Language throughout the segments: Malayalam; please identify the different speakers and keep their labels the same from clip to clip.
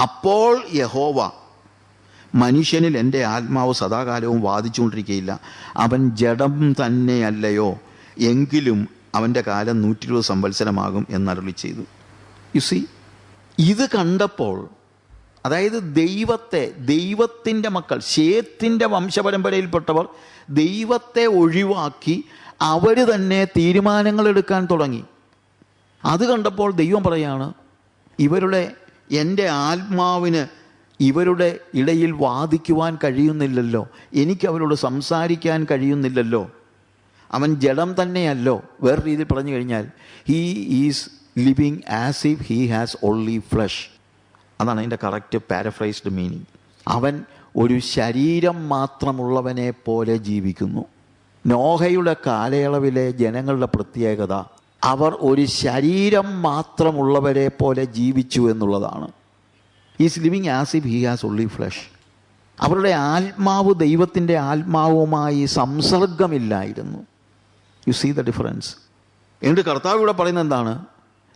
Speaker 1: അപ്പോൾ യഹോവ മനുഷ്യനിൽ എന്റെ ആത്മാവ് സദാകാലവും വാദിച്ചുകൊണ്ടിരിക്കുകയില്ല അവൻ ജഡം തന്നെയല്ലയോ? എങ്കിലും അവന്റെ കാലം നൂറ്റി ഇരുപത് സംവത്സരമാകും എന്നരുളി ചെയ്തു. യു സി ഇത് കണ്ടപ്പോൾ അതായത് ദൈവത്തെ ദൈവത്തിന്റെ മക്കൾ ശേത്തിന്റെ വംശപരമ്പരയിൽപ്പെട്ടവർ ദൈവത്തെ ഒഴിവാക്കി അവർ തന്നെ തീരുമാനങ്ങൾ എടുക്കാൻ തുടങ്ങി. അത് കണ്ടപ്പോൾ ദൈവം പറയാണ് ഇവരുടെ എന്റെ ആത്മാവിന് ഇവരുടെ ഇടയിൽ വാദിക്കുവാൻ കഴിയുന്നില്ലല്ലോ. എനിക്ക് അവരോട് സംസാരിക്കാൻ കഴിയുന്നില്ലല്ലോ. അവൻ ജഡം തന്നെയല്ലോ. വേറെ രീതിയിൽ പറഞ്ഞു കഴിഞ്ഞാൽ he is living as if he has only flesh അതാണ് അതിന്റെ കറക്റ്റ് പാരഫ്രൈസ്ഡ് മീനിങ് അവൻ ഒരു ശരീരം മാത്രമുള്ളവനെ പോലെ ജീവിക്കുന്നു. നോഹയുടെ കാലയളവിലെ ജനങ്ങളുടെ പ്രത്യേകത അവർ ഒരു ശരീരം മാത്രമുള്ളവരെ പോലെ ജീവിച്ചു എന്നുള്ളതാണ്. Is living as if he has only flesh അവരുടെ ആത്മാവ് ദൈവത്തിന്റെ ആത്മാവുമായി സംസർഗമില്ലായിരുന്നു. യു സീ ദ ഡിഫറൻസ് എന്നിട്ട് കർത്താവ് ഇവിടെ പറയുന്നത് എന്താണ്?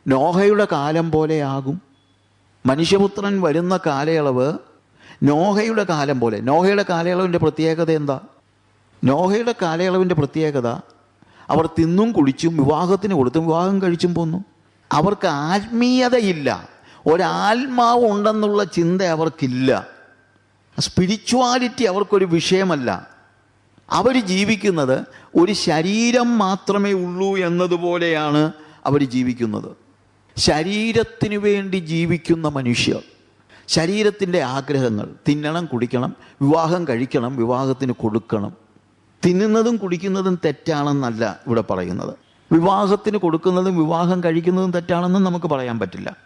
Speaker 1: നോഹയുടെ കാലം പോലെയാകും. മനുഷ്യപുത്രൻ വരുന്ന കാലയളവ് നോഹയുടെ കാലം പോലെ. നോഹയുടെ കാലയളവിന്റെ പ്രത്യേകത എന്താ? നോഹയുടെ കാലയളവിന്റെ പ്രത്യേകത അവർ തിന്നും കുളിച്ചും വിവാഹത്തിന് കൊടുത്തും വിവാഹം കഴിച്ചും പോന്നു. അവർക്ക് ആത്മീയതയില്ല. ഒരാത്മാവ് ഉണ്ടെന്നുള്ള ചിന്ത അവർക്കില്ല. സ്പിരിച്വാലിറ്റി അവർക്കൊരു വിഷയമല്ല. അവർ ജീവിക്കുന്നത് ഒരു ശരീരം മാത്രമേ ഉള്ളൂ എന്നതുപോലെയാണ് അവർ ജീവിക്കുന്നത്. ശരീരത്തിന് വേണ്ടി ജീവിക്കുന്ന മനുഷ്യർ ശരീരത്തിന്റെ ആഗ്രഹങ്ങൾ തിന്നണം കുടിക്കണം വിവാഹം കഴിക്കണം വിവാഹത്തിന് കൊടുക്കണം തിന്നുന്നതും കുടിക്കുന്നതും തെറ്റാണെന്നല്ല ഇവിടെ പറയുന്നത്. വിവാഹത്തിന് കൊടുക്കുന്നതും വിവാഹം കഴിക്കുന്നതും തെറ്റാണെന്നും നമുക്ക് പറയാൻ പറ്റില്ല.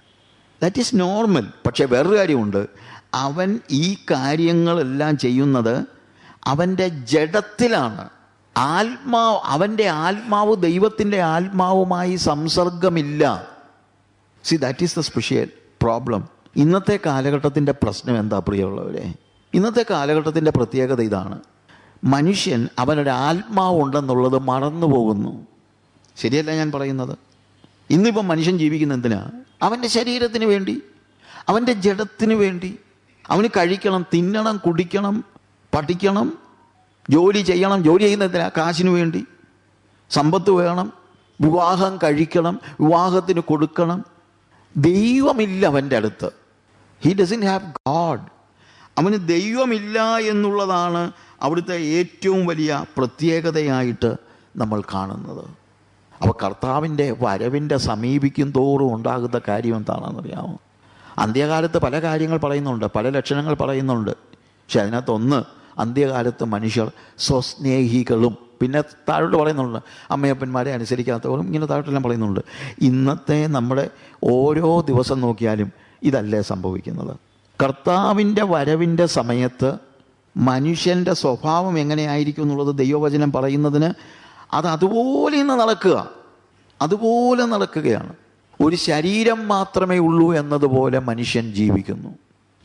Speaker 1: ദാറ്റ് ഈസ് നോർമൽ പക്ഷേ വേറൊരു കാര്യമുണ്ട്. അവൻ ഈ കാര്യങ്ങളെല്ലാം ചെയ്യുന്നത് അവന്റെ ജഡത്തിലാണ്. ആത്മാവ് അവന്റെ ആത്മാവ് ദൈവത്തിന്റെ ആത്മാവുമായി സംസർഗമില്ല. See that is the special problem ഇന്നത്തെ കാലഘട്ടത്തിന്റെ പ്രശ്നം എന്താ പ്രിയമുള്ളവരെ? ഇന്നത്തെ കാലഘട്ടത്തിന്റെ പ്രത്യേകത ഇതാണ്. മനുഷ്യൻ അവനൊരു ആത്മാവുണ്ടെന്നുള്ളത് മറന്നു പോകുന്നു ശരിയല്ല ഞാൻ പറയുന്നത്? ഇന്നിപ്പം മനുഷ്യൻ ജീവിക്കുന്ന എന്തിനാ? അവന്റെ ശരീരത്തിന് വേണ്ടി അവന്റെ ജഡത്തിന് വേണ്ടി. അവന് കഴിക്കണം തിന്നണം കുടിക്കണം പഠിക്കണം ജോലി ചെയ്യണം. ജോലി ചെയ്യുന്ന എന്തിനാ? കാശിന് വേണ്ടി. സമ്പത്ത് വേണം വിവാഹം കഴിക്കണം വിവാഹത്തിന് കൊടുക്കണം. ദൈവമില്ല അവന്റെ അടുത്ത്. ഹി ഡസൻ ഹാവ് ഗാഡ് അവന് ദൈവമില്ല എന്നുള്ളതാണ് അവിടുത്തെ ഏറ്റവും വലിയ പ്രത്യേകതയായിട്ട് നമ്മൾ കാണുന്നത്. അപ്പോൾ കർത്താവിന്റെ വരവിന്റെ സമീപിക്കും തോറും ഉണ്ടാകുന്ന കാര്യം എന്താണെന്നറിയാമോ? അന്ത്യകാലത്ത് പല കാര്യങ്ങൾ പറയുന്നുണ്ട് പല ലക്ഷണങ്ങൾ പറയുന്നുണ്ട്. പക്ഷെ അതിനകത്തൊന്ന് അന്ത്യകാലത്ത് മനുഷ്യർ സ്വസ്നേഹികളും പിന്നെ താഴോട്ട് പറയുന്നുണ്ട് അമ്മയപ്പന്മാരെ അനുസരിക്കാത്തവരും ഇങ്ങനെ താഴോട്ടെല്ലാം പറയുന്നുണ്ട്. ഇന്നത്തെ നമ്മുടെ ഓരോ ദിവസം നോക്കിയാലും ഇതല്ലേ സംഭവിക്കുന്നത്. കർത്താവിന്റെ വരവിന്റെ സമയത്ത് മനുഷ്യന്റെ സ്വഭാവം എങ്ങനെയായിരിക്കും എന്നുള്ളത് ദൈവവചനം പറയുന്നതിന് അത് അതുപോലെ ഇന്ന് നടക്കുക. അതുപോലെ നടക്കുകയാണ്. ഒരു ശരീരം മാത്രമേ ഉള്ളൂ എന്നതുപോലെ മനുഷ്യൻ ജീവിക്കുന്നു.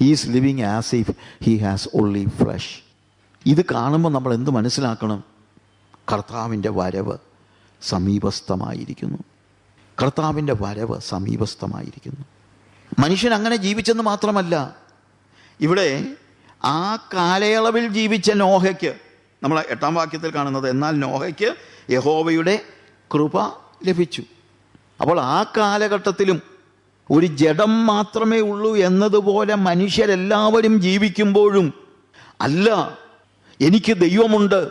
Speaker 1: Is living as if he has only flesh ഇത് കാണുമ്പോൾ നമ്മൾ എന്ത് മനസ്സിലാക്കണം? കർത്താവിന്റെ വരവ് സമീപസ്ഥമായിരിക്കുന്നു. കർത്താവിന്റെ വരവ് സമീപസ്ഥമായിരിക്കുന്നു. മനുഷ്യൻ അങ്ങനെ ജീവിച്ചെന്ന് മാത്രമല്ല ഇവിടെ ആ കാലയളവിൽ ജീവിച്ച നോഹയ്ക്ക് നമ്മൾ എട്ടാം വാക്യത്തിൽ കാണുന്നത് എന്നാൽ നോഹയ്ക്ക് യഹോവയുടെ കൃപ ലഭിച്ചു. അപ്പോൾ ആ കാലഘട്ടത്തിലും ഒരു ജഡം മാത്രമേ ഉള്ളൂ എന്നതുപോലെ മനുഷ്യരെല്ലാവരും ജീവിക്കുമ്പോഴും അല്ല എനിക്ക് ദൈവമുണ്ട്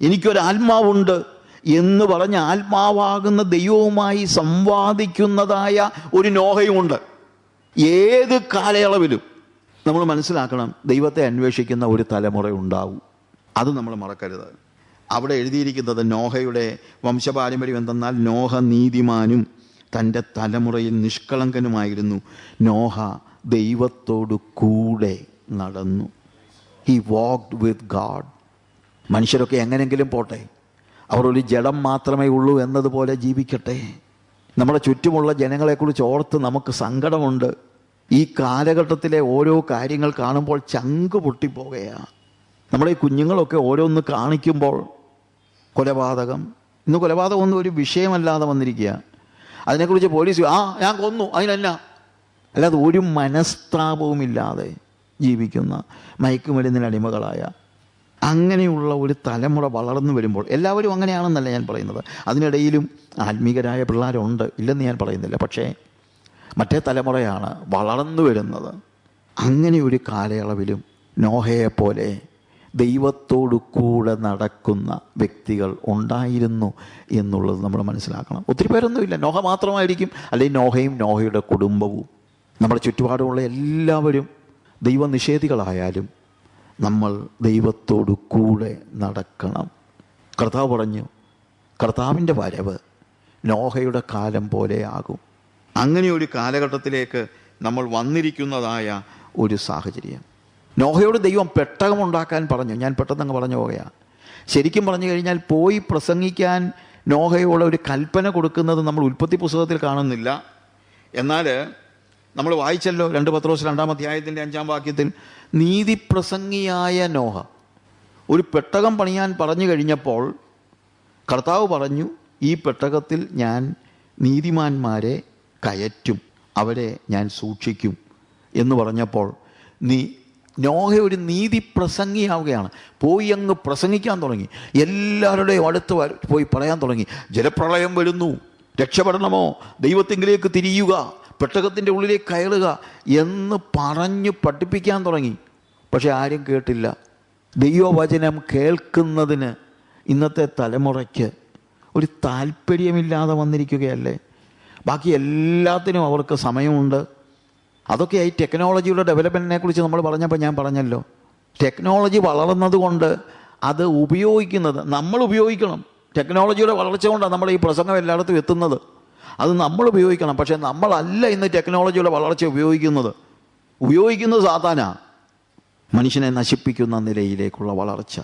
Speaker 1: എനിക്കൊരു ആത്മാവുണ്ട് എന്ന് പറഞ്ഞ് ആത്മാവാകുന്ന ദൈവവുമായി സംവാദിക്കുന്നതായ ഒരു നോഹയുമുണ്ട്. ഏത് കാലയളവിലും നമ്മൾ മനസ്സിലാക്കണം ദൈവത്തെ അന്വേഷിക്കുന്ന ഒരു തലമുറ ഉണ്ടാവും. അത് നമ്മൾ മറക്കരുത്. അവിടെ എഴുതിയിരിക്കുന്നത് നോഹയുടെ വംശപാരമ്പര്യം എന്തെന്നാൽ നോഹ നീതിമാനും തന്റെ തലമുറയിൽ നിഷ്കളങ്കനുമായിരുന്നു. നോഹ ദൈവത്തോടു കൂടെ നടന്നു. ഹി വാക്ഡ് വിത്ത് ഗാഡ് മനുഷ്യരൊക്കെ എങ്ങനെങ്കിലും പോട്ടെ. അവർ ഒരു ജഡം മാത്രമേ ഉള്ളൂ എന്നതുപോലെ ജീവിക്കട്ടെ. നമ്മുടെ ചുറ്റുമുള്ള ജനങ്ങളെക്കുറിച്ച് ഓർത്ത് നമുക്ക് സങ്കടമുണ്ട്. ഈ കാലഘട്ടത്തിലെ ഓരോ കാര്യങ്ങൾ കാണുമ്പോൾ ചങ്ക് പൊട്ടിപ്പോകുകയാണ് നമ്മുടെ ഈ കുഞ്ഞുങ്ങളൊക്കെ ഓരോന്ന് കാണിക്കുമ്പോൾ കൊലപാതകം. ഇന്ന് കൊലപാതകം ഒന്നും ഒരു വിഷയമല്ലാതെ വന്നിരിക്കുക അതിനെക്കുറിച്ച് പോലീസ് ആ ഞാൻ കൊന്നു അതിനല്ല. അല്ലാതെ ഒരു മനസ്താപവുമില്ലാതെ ജീവിക്കുന്ന മയക്കുമരുന്നിന് അടിമകളായ അങ്ങനെയുള്ള ഒരു തലമുറ വളർന്നു വരുമ്പോൾ എല്ലാവരും അങ്ങനെയാണെന്നല്ല ഞാൻ പറയുന്നത്. അതിനിടയിലും ആത്മീകരായ പിള്ളേരുണ്ട്. ഇല്ലെന്ന് ഞാൻ പറയുന്നില്ല. പക്ഷേ മറ്റേ തലമുറയാണ് വളർന്നു വരുന്നത്. അങ്ങനെ ഒരു കാലയളവിലും നോഹയെപ്പോലെ ദൈവത്തോടു കൂടെ നടക്കുന്ന വ്യക്തികൾ ഉണ്ടായിരുന്നു എന്നുള്ളത് നമ്മൾ മനസ്സിലാക്കണം. ഒത്തിരി പേരൊന്നുമില്ല. നോഹ മാത്രമായിരിക്കും. അല്ലെങ്കിൽ നോഹയും നോഹയുടെ കുടുംബവും. നമ്മുടെ ചുറ്റുപാടുമുള്ള എല്ലാവരും ദൈവനിഷേധികളായാലും നമ്മൾ ദൈവത്തോടു കൂടെ നടക്കണം. കർത്താവ് പറഞ്ഞു കർത്താവിന്റെ വരവ് നോഹയുടെ കാലം പോലെ ആകും അങ്ങനെ ഒരു കാലഘട്ടത്തിലേക്ക് നമ്മൾ വന്നിരിക്കുന്നതായ ഒരു സാഹചര്യം. നോഹയോട് ദൈവം പെട്ടകം ഉണ്ടാക്കാൻ പറഞ്ഞു. ഞാൻ പെട്ടെന്ന് പറഞ്ഞു പോകുകയാണ് ശരിക്കും പറഞ്ഞു കഴിഞ്ഞാൽ പോയി പ്രസംഗിക്കാൻ നോഹയോട് ഒരു കൽപ്പന കൊടുക്കുന്നത് നമ്മൾ ഉൽപ്പത്തി പുസ്തകത്തിൽ കാണുന്നില്ല. എന്നാൽ നമ്മൾ വായിച്ചല്ലോ രണ്ട് പത്രോസ് രണ്ടാം അധ്യായത്തിന്റെ അഞ്ചാം വാക്യത്തിൽ നീതിപ്രസംഗിയായ നോഹ. ഒരു പെട്ടകം പണിയാൻ പറഞ്ഞു കഴിഞ്ഞപ്പോൾ കർത്താവ് പറഞ്ഞു ഈ പെട്ടകത്തിൽ ഞാൻ നീതിമാന്മാരെ കയറ്റും അവരെ ഞാൻ സൂക്ഷിക്കും എന്ന് പറഞ്ഞപ്പോൾ നീ നോഹ ഒരു നീതി പ്രസംഗിയാവുകയാണ്. പോയി അങ്ങ് പ്രസംഗിക്കാൻ തുടങ്ങി. എല്ലാവരുടെയും അടുത്ത് പോയി പറയാൻ തുടങ്ങി. ജലപ്രളയം വരുന്നു. രക്ഷപ്പെടണമോ? ദൈവത്തിങ്കിലേക്ക് തിരിയുക. പെട്ടകത്തിന്റെ ഉള്ളിലേക്ക് കയറുക എന്ന് പറഞ്ഞ് പഠിപ്പിക്കാൻ തുടങ്ങി. പക്ഷെ ആരും കേട്ടില്ല. ദൈവവചനം കേൾക്കുന്നതിന് ഇന്നത്തെ തലമുറയ്ക്ക് ഒരു താല്പര്യമില്ലാതെ വന്നിരിക്കുകയല്ലേ? ബാക്കി എല്ലാത്തിനും അവർക്ക് സമയമുണ്ട്. അതൊക്കെ ഈ ടെക്നോളജിയുടെ ഡെവലപ്മെന്റിനെ കുറിച്ച് നമ്മൾ പറഞ്ഞപ്പോൾ ഞാൻ പറഞ്ഞല്ലോ. ടെക്നോളജി വളർന്നത് കൊണ്ട് അത് ഉപയോഗിക്കുന്നത് നമ്മൾ ഉപയോഗിക്കണം. ടെക്നോളജിയുടെ വളർച്ച കൊണ്ടാണ് നമ്മൾ ഈ പ്രസംഗം എല്ലായിടത്തും എത്തുന്നത്. അത് നമ്മൾ ഉപയോഗിക്കണം. പക്ഷേ നമ്മളല്ല ഇന്ന് ടെക്നോളജിയുടെ വളർച്ച ഉപയോഗിക്കുന്നത്. ഉപയോഗിക്കുന്നത് സാധാരണ മനുഷ്യനെ നശിപ്പിക്കുന്ന നിലയിലേക്കുള്ള വളർച്ച.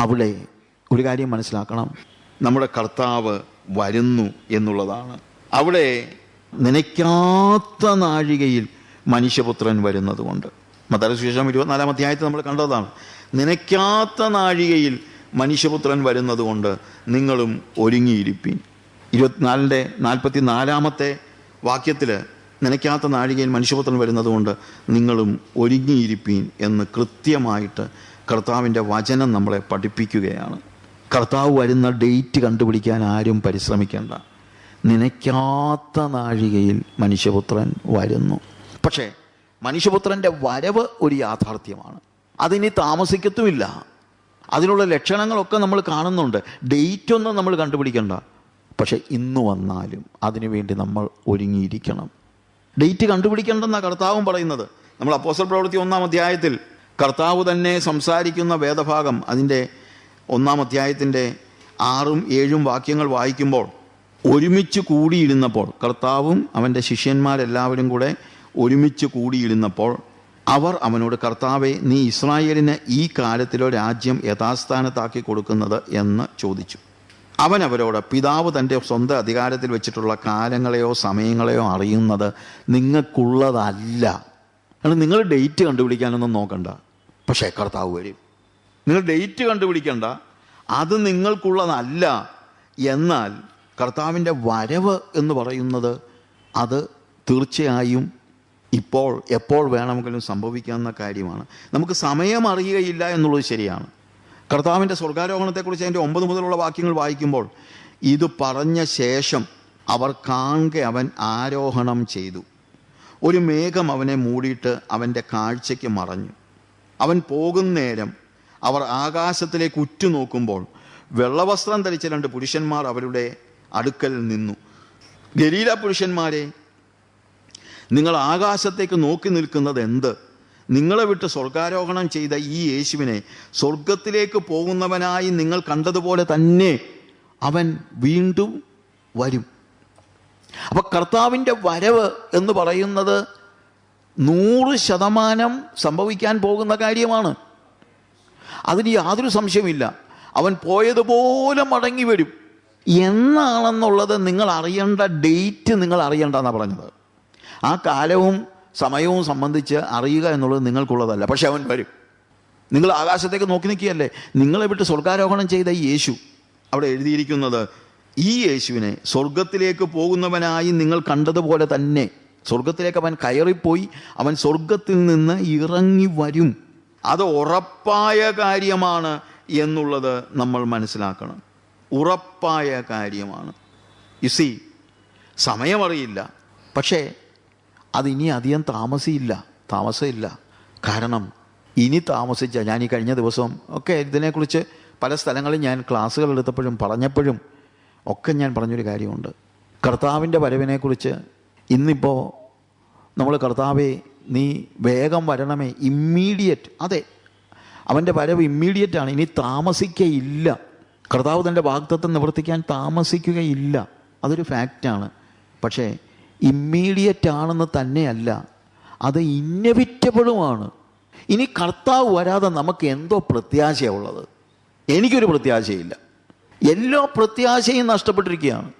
Speaker 1: അവിടെ ഒരു കാര്യം മനസ്സിലാക്കണം. നമ്മുടെ കർത്താവ് വരുന്നു എന്നുള്ളതാണ് അവിടെ നനയ്ക്കാത്ത നാഴികയിൽ മനുഷ്യപുത്രൻ വരുന്നത് കൊണ്ട് മതരസുശേഷം ഇരുപത്തിനാലാം അധ്യായത്തിൽ നമ്മൾ കണ്ടതാണ്. നനയ്ക്കാത്ത നാഴികയിൽ മനുഷ്യപുത്രൻ വരുന്നതുകൊണ്ട് നിങ്ങളും ഒരുങ്ങിയിരിപ്പീൻ. ഇരുപത്തിനാലിന്റെ നാൽപ്പത്തി നാലാമത്തെ വാക്യത്തിൽ നനയ്ക്കാത്ത നാഴികയിൽ മനുഷ്യപുത്രൻ വരുന്നതുകൊണ്ട് നിങ്ങളും ഒരുങ്ങിയിരിപ്പീൻ എന്ന് കൃത്യമായിട്ട് കർത്താവിന്റെ വചനം നമ്മളെ പഠിപ്പിക്കുകയാണ്. കർത്താവ് വരുന്ന ഡേറ്റ് കണ്ടുപിടിക്കാൻ ആരും പരിശ്രമിക്കേണ്ട. നനയ്ക്കാത്ത നാഴികയിൽ മനുഷ്യപുത്രൻ വരുന്നു. പക്ഷേ മനുഷ്യപുത്രന്റെ വരവ് ഒരു യാഥാർത്ഥ്യമാണ്. അതിനി താമസിക്കത്തുമില്ല. അതിനുള്ള ലക്ഷണങ്ങളൊക്കെ നമ്മൾ കാണുന്നുണ്ട്. ഡേറ്റ് ഒന്നും നമ്മൾ കണ്ടുപിടിക്കണ്ട. പക്ഷേ ഇന്ന് വന്നാലും അതിനുവേണ്ടി നമ്മൾ ഒരുങ്ങിയിരിക്കണം. ഡേറ്റ് കണ്ടുപിടിക്കേണ്ടെന്നാണ് കർത്താവും പറയുന്നത്. നമ്മൾ അപ്പോസൽ പ്രവൃത്തി ഒന്നാം അധ്യായത്തിൽ കർത്താവ് തന്നെ സംസാരിക്കുന്ന വേദഭാഗം അതിന്റെ ഒന്നാം അധ്യായത്തിന്റെ ആറും ഏഴും വാക്യങ്ങൾ വായിക്കുമ്പോൾ ഒരുമിച്ച് കൂടിയിരുന്നപ്പോൾ കർത്താവും അവന്റെ ശിഷ്യന്മാരെല്ലാവരും കൂടെ ഒരുമിച്ച് കൂടിയിരുന്നപ്പോൾ അവർ അവനോട് കർത്താവെ നീ ഇസ്രായേലിന് ഈ കാലത്തിലോ രാജ്യം യഥാസ്ഥാനത്താക്കി കൊടുക്കുന്നത് എന്ന് ചോദിച്ചു. അവൻ അവരോട് പിതാവ് തന്റെ സ്വന്തം അധികാരത്തിൽ വെച്ചിട്ടുള്ള കാലങ്ങളെയോ സമയങ്ങളെയോ അറിയുന്നത് നിങ്ങൾക്കുള്ളതല്ല. കാരണം നിങ്ങൾ ഡേറ്റ് കണ്ടുപിടിക്കാനൊന്നും നോക്കണ്ട. പക്ഷേ കർത്താവ് വരും. നിങ്ങൾ ഡേറ്റ് കണ്ടുപിടിക്കണ്ട. അത് നിങ്ങൾക്കുള്ളതല്ല. എന്നാൽ കർത്താവിന്റെ വരവ് എന്ന് പറയുന്നത് അത് തീർച്ചയായും ഇപ്പോൾ എപ്പോൾ വേണമെങ്കിലും സംഭവിക്കാവുന്ന കാര്യമാണ്. നമുക്ക് സമയം അറിയുകയില്ല എന്നുള്ളത് ശരിയാണ്. കർത്താവിന്റെ സ്വർഗാരോഹണത്തെക്കുറിച്ച് അതിന്റെ ഒമ്പത് മുതലുള്ള വാക്യങ്ങൾ വായിക്കുമ്പോൾ ഇത് പറഞ്ഞ ശേഷം അവർ കാണെ അവൻ ആരോഹണം ചെയ്തു. ഒരു മേഘം അവനെ മൂടിയിട്ട് അവന്റെ കാഴ്ചയ്ക്ക് മറഞ്ഞു. അവൻ പോകുന്നേരം അവർ ആകാശത്തിലേക്ക് ഉറ്റുനോക്കുമ്പോൾ വെള്ളവസ്ത്രം ധരിച്ച രണ്ട് പുരുഷന്മാർ അവരുടെ അടുക്കൽ നിന്നു. ഗലീല പുരുഷന്മാരെ നിങ്ങൾ ആകാശത്തേക്ക് നോക്കി നിൽക്കുന്നത് എന്ത്? നിങ്ങളെ വിട്ട് സ്വർഗാരോഹണം ചെയ്ത ഈ യേശുവിനെ സ്വർഗത്തിലേക്ക് പോകുന്നവനായി നിങ്ങൾ കണ്ടതുപോലെ തന്നെ അവൻ വീണ്ടും വരും. അപ്പൊ കർത്താവിന്റെ വരവ് എന്ന് പറയുന്നത് നൂറ് ശതമാനം സംഭവിക്കാൻ പോകുന്ന കാര്യമാണ്. അതിന് യാതൊരു സംശയമില്ല അവൻ പോയതുപോലെ മടങ്ങി വരും. എന്നാണെന്നുള്ളത് നിങ്ങൾ അറിയേണ്ട ഡേറ്റ് നിങ്ങൾ അറിയേണ്ടെന്നാണ് പറഞ്ഞത്. ആ കാലവും സമയവും സംബന്ധിച്ച് അറിയുക എന്നുള്ളത് നിങ്ങൾക്കുള്ളതല്ല. പക്ഷെ അവൻ വരും. നിങ്ങൾ ആകാശത്തേക്ക് നോക്കി നിൽക്കുകയല്ലേ? നിങ്ങളെ വിട്ട് സ്വർഗാരോഹണം ചെയ്ത ഈ യേശു അവിടെ എഴുതിയിരിക്കുന്നത് ഈ യേശുവിനെ സ്വർഗത്തിലേക്ക് പോകുന്നവനായി നിങ്ങൾ കണ്ടതുപോലെ തന്നെ. സ്വർഗത്തിലേക്ക് അവൻ കയറിപ്പോയി അവൻ സ്വർഗത്തിൽ നിന്ന് ഇറങ്ങി വരും. അത് ഉറപ്പായ കാര്യമാണ് എന്നുള്ളത് നമ്മൾ മനസ്സിലാക്കണം. ഉറപ്പായ കാര്യമാണ്. ഇസി സമയമറിയില്ല. പക്ഷേ അതിനി അധികം താമസിയില്ല. താമസമില്ല. കാരണം ഇനി താമസിച്ച ഞാൻ ഈ കഴിഞ്ഞ ദിവസം ഒക്കെ ഇതിനെക്കുറിച്ച് പല സ്ഥലങ്ങളിൽ ഞാൻ ക്ലാസ്സുകൾ എടുത്തപ്പോഴും പറഞ്ഞപ്പോഴും ഒക്കെ ഞാൻ പറഞ്ഞൊരു കാര്യമുണ്ട്. കർത്താവിന്റെ വരവിനെക്കുറിച്ച് ഇന്നിപ്പോൾ നമ്മൾ കർത്താവെ നീ വേഗം വരണമേ ഇമ്മീഡിയറ്റ് അതെ അവന്റെ വരവ് ഇമ്മീഡിയറ്റ് ആണ്. ഇനി താമസിക്കയില്ല. കർത്താവ് തന്റെ വാഗ്ദത്വം നിവർത്തിക്കാൻ താമസിക്കുകയില്ല. അതൊരു ഫാക്റ്റാണ്. പക്ഷേ ഇമ്മീഡിയറ്റ് ആണെന്ന് തന്നെയല്ല അത് ഇന്നവിറ്റബിളുമാണ്. ഇനി കർത്താവ് വരാതെ നമുക്ക് എന്തോ പ്രത്യാശയുള്ളത്? എനിക്കൊരു പ്രത്യാശയില്ല. എല്ലാ പ്രത്യാശയും നഷ്ടപ്പെട്ടിരിക്കുകയാണ്.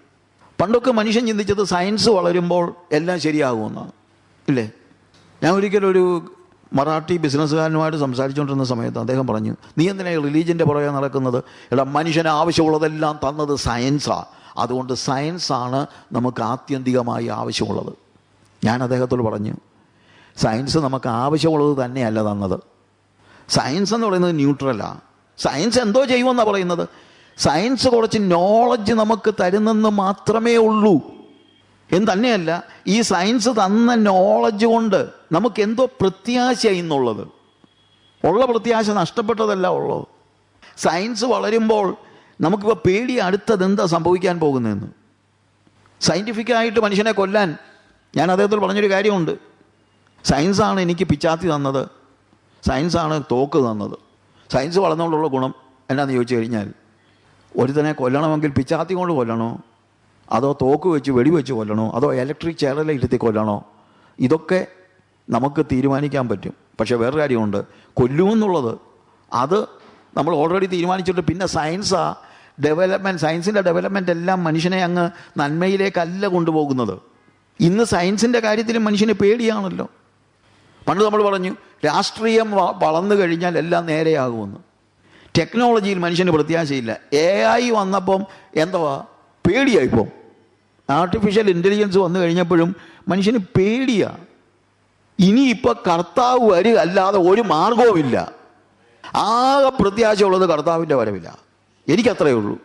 Speaker 1: പണ്ടൊക്കെ മനുഷ്യൻ ചിന്തിച്ചത് സയൻസ് വളരുമ്പോൾ എല്ലാം ശരിയാകുമെന്നാണ്. ഇല്ലേ? ഞാൻ ഒരിക്കലും ഒരു മറാഠി ബിസിനസ്സുകാരനുമായിട്ട് സംസാരിച്ചുകൊണ്ടിരുന്ന സമയത്ത് അദ്ദേഹം പറഞ്ഞു നീ എന്തിനാ റിലീജിയന്റെ പുറകെ നടക്കുന്നത്? എടാ മനുഷ്യന് ആവശ്യമുള്ളതെല്ലാം തന്നത് സയൻസാണ് അതുകൊണ്ട് സയൻസാണ് നമുക്ക് ആത്യന്തികമായി ആവശ്യമുള്ളത്. ഞാൻ അദ്ദേഹത്തോട് പറഞ്ഞു സയൻസ് നമുക്ക് ആവശ്യമുള്ളത് തന്നെയല്ല തന്നത്. സയൻസ് എന്ന് പറയുന്നത് ന്യൂട്രലാണ് സയൻസ് എന്തോ ചെയ്യുമെന്നാണ് പറയുന്നത്. സയൻസ് കുറച്ച് നോളജ് നമുക്ക് തരുന്നെന്ന് മാത്രമേ ഉള്ളൂ. എന്ന് തന്നെയല്ല ഈ സയൻസ് തന്ന നോളജ് കൊണ്ട് നമുക്ക് എന്തോ പ്രത്യാശ എന്നുള്ളത്. ഉള്ള പ്രത്യാശ നഷ്ടപ്പെട്ടതല്ല ഉള്ളത്. സയൻസ് വളരുമ്പോൾ നമുക്കിപ്പോൾ പേടി അടുത്തത് എന്താ സംഭവിക്കാൻ പോകുന്നതെന്ന്. സയന്റിഫിക്കായിട്ട് മനുഷ്യനെ കൊല്ലാൻ ഞാൻ അദ്ദേഹത്തിൽ പറഞ്ഞൊരു കാര്യമുണ്ട്. സയൻസാണ് എനിക്ക് പിച്ചാത്തി തന്നത്. സയൻസാണ് തോക്ക് തന്നത്. സയൻസ് വളർന്നുകൊണ്ടുള്ള ഗുണം എന്നാന്ന് ചോദിച്ചു കഴിഞ്ഞാൽ ഒരുത്തനെ കൊല്ലണമെങ്കിൽ പിച്ചാത്തി കൊണ്ട് കൊല്ലണോ? അതോ തോക്ക് വെച്ച് വെടിവെച്ച് കൊല്ലണോ? അതോ ഇലക്ട്രിക് ചെയറിൽ ഇരുത്തി കൊല്ലണോ? ഇതൊക്കെ നമുക്ക് തീരുമാനിക്കാൻ പറ്റും. പക്ഷേ വേറെ കാര്യമുണ്ട്. കൊല്ലുമെന്നുള്ളത് അത് നമ്മൾ ഓൾറെഡി തീരുമാനിച്ചിട്ട് പിന്നെ സയൻസാ ഡെവലപ്മെന്റ് സയൻസിന്റെ ഡെവലപ്മെന്റ് എല്ലാം മനുഷ്യനെ അങ്ങ് നന്മയിലേക്കല്ല കൊണ്ടുപോകുന്നത്. ഇന്ന് സയൻസിന്റെ കാര്യത്തിലും മനുഷ്യന് പേടിയാണല്ലോ. പണ്ട് നമ്മൾ പറഞ്ഞു രാഷ്ട്രീയം വളർന്നു കഴിഞ്ഞാൽ എല്ലാം നേരെയാകുമെന്ന്. ടെക്നോളജിയിൽ മനുഷ്യന് പ്രത്യാശയില്ല. എ ഐ വന്നപ്പം എന്തുവാ? പേടിയായിപ്പോൾ ആർട്ടിഫിഷ്യൽ ഇന്റലിജൻസ് വന്നു കഴിഞ്ഞപ്പോഴും മനുഷ്യന് പേടിയാണ് ഇനിയിപ്പോൾ കർത്താവ് വരിക അല്ലാതെ ഒരു മാർഗവുമില്ല ആകെ പ്രത്യാശയുള്ളത് കർത്താവിന്റെ വരവില്ല എനിക്കത്രയേ ഉള്ളൂ.